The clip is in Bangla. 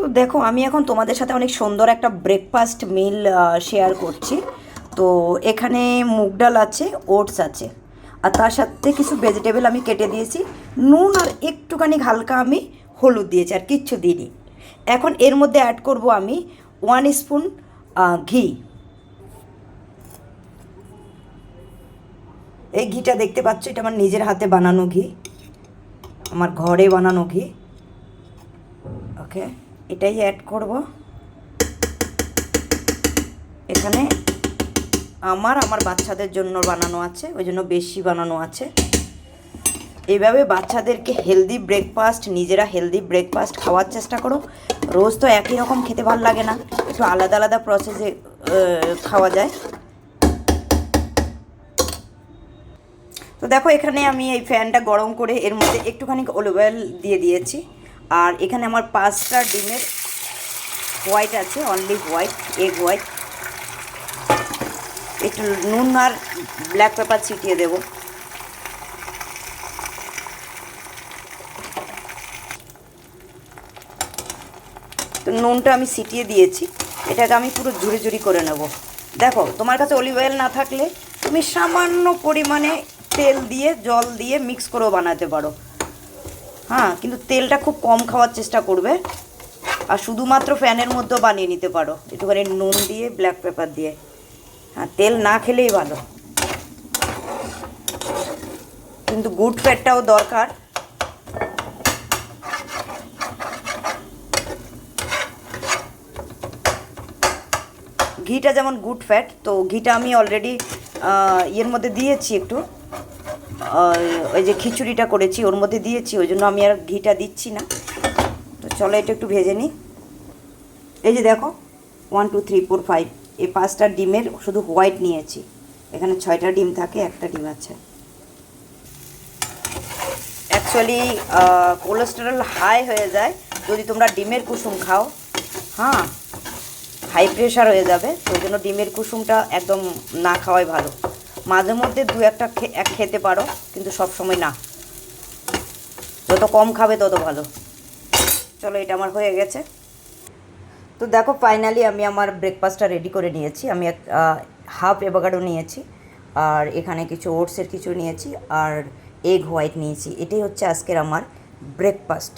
তো দেখো, আমি এখন তোমাদের সাথে অনেক সুন্দর একটা ব্রেকফাস্ট মিল শেয়ার করছি। তো এখানে মুগ ডাল আছে, ওটস আছে। আর তার সাথে কিছু ভেজিটেবল আমি কেটে দিয়েছি। নুন আর একটুখানি হালকা আমি হলুদ দিয়েছি, আর কিচ্ছু দিইনি। এখন এর মধ্যে অ্যাড করব আমি ওয়ান স্পুন ঘি। এই ঘিটা দেখতে পাচ্ছ, এটা আমার নিজের হাতে বানানো ঘি। আমার ঘরে বানানো ঘি। ওকে এটাই অ্যাড করব। এখানে আমার আমার বাচ্চাদের জন্য বানানো আছে, ওই জন্য বেশি বানানো আছে। এইভাবে বাচ্চাদেরকে হেলদি ব্রেকফাস্ট নিজেরা হেলদি ব্রেকফাস্ট খাওয়ার চেষ্টা করো। রোজ তো একই রকম খেতে ভালো লাগে না, একটু আলাদা আলাদা প্রসেসে খাওয়া যায়। তো দেখো, এখানে আমি এই ফ্যানটা গরম করে এর মধ্যে একটুখানি অলিভ অয়েল দিয়ে দিয়েছি। আর এখানে আমার পাঁচটা ডিমের হোয়াইট আছে অনলি হোয়াইট এগ হোয়াইট। একটু নুন আর ব্ল্যাক পেপার ছিটিয়ে দেবো। তো নুনটা আমি ছিটিয়ে দিয়েছি, এটাকে আমি পুরো ঝুড়ি ঝুড়ি করে নেব। দেখো, তোমার কাছে অলিভ অয়েল না থাকলে তুমি সামান্য পরিমাণে তেল দিয়ে, জল দিয়ে মিক্স করেও বানাতে পারো। হ্যাঁ কিন্তু তেলটা খুব কম খাওয়ার চেষ্টা করবে। আর শুধুমাত্র ফ্যানের মধ্যেও বানিয়ে নিতে পারো। একটুখানি নুন দিয়ে ব্ল্যাক পেপার দিয়ে। হ্যাঁ তেল না খেলেই ভালো। কিন্তু গুড ফ্যাটটাও দরকার। ঘিটা যেমন গুড ফ্যাট তো ঘিটা আমি অলরেডি ইয়ের মধ্যে দিয়েছি একটু। ওই যে খিচুড়িটা করেছি, ওর মধ্যে দিয়েছি, ওই জন্য আমি আর ঘিটা দিচ্ছি না। তো চলো এটা একটু ভেজে নিই। এই যে দেখো one two three four five এই পাঁচটা ডিমের শুধু হোয়াইট নিয়েছি। এখানে ছয়টা ডিম থাকে, একটা ডিম আছে। অ্যাকচুয়ালি কোলেস্টেরল হাই হয়ে যায়, যদি তোমরা ডিমের কুসুম খাও। হ্যাঁ হাই প্রেশার হয়ে যাবে ওই জন্য ডিমের কুসুমটা একদম না খাওয়াই ভালো। মাঝে মধ্যে দু একটা এক খেতে পারো, কিন্তু সব সময় না। যত কম খাবে তত ভালো। চলো, এটা আমার হয়ে গেছে। তো দেখো ফাইনালি আমি আমার ব্রেকফাস্টটা রেডি করে নিয়েছি। আমি এক হাফ এভাকাডো নিয়েছি, আর এখানে কিছু ওটসের কিছু নিয়েছি, আর এগ হোয়াইট নিয়েছি। এটাই হচ্ছে আজকের আমার ব্রেকফাস্ট